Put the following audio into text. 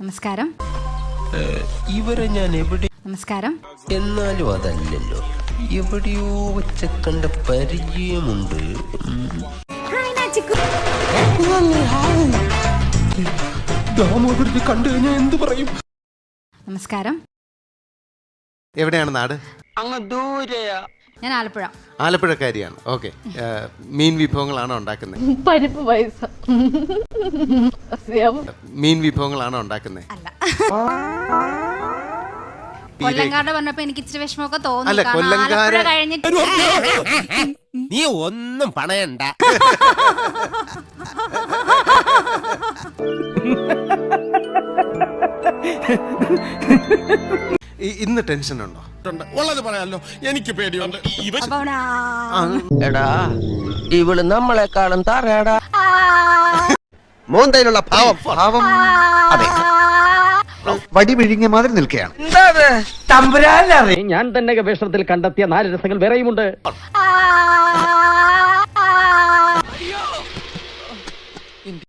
നമസ്കാരം. ഇവരെ ഞാൻ എവിടെ നമസ്കാരം. എന്നാലും അതല്ലല്ലോ. എവിടെയോ വെച്ച കണ്ട പരിചയമുണ്ട്. ദാമോദരനെ കണ്ടു കഴിഞ്ഞാൽ എന്ത് പറയും? നമസ്കാരം. എവിടെയാണ് നാട്? ഞാൻ ആലപ്പുഴ. ആലപ്പുഴക്കാരിയാണ്. ഓക്കെ. മീൻ വിഭവങ്ങളാണോ ഉണ്ടാക്കുന്നത്? പരിപ്പ് പൈസ മീൻ വിഭവങ്ങളാണോ ഉണ്ടാക്കുന്നത്? അല്ല. കൊല്ലങ്കാട് പറഞ്ഞപ്പോ എനിക്ക് ഇച്ചിരി വിഷമമൊക്കെ തോന്നി അല്ല, കാരണം കൊല്ലങ്കാര്- ആലപ്പുഴ കഴിഞ്ഞിട്ട് നീ ഒന്നും പണയണ്ട. ഇന്ന് ടെൻഷൻ ഉണ്ടോ? ഉള്ളത് പറയാലോ. എനിക്ക് പേടിയുണ്ട്. എടാ ഇവൾ നമ്മളെക്കാളും താറേടാ. മോന്തയിലുള്ള ഭാവം ഭാവം അതെ. വടി വിഴുങ്ങിയ മാതിരി നിൽക്കുകയാണ് ഞാൻ തന്നെ ഗവേഷണത്തിൽ കണ്ടെത്തിയ നാല് രസങ്ങൾ വേറെയുമുണ്ട്.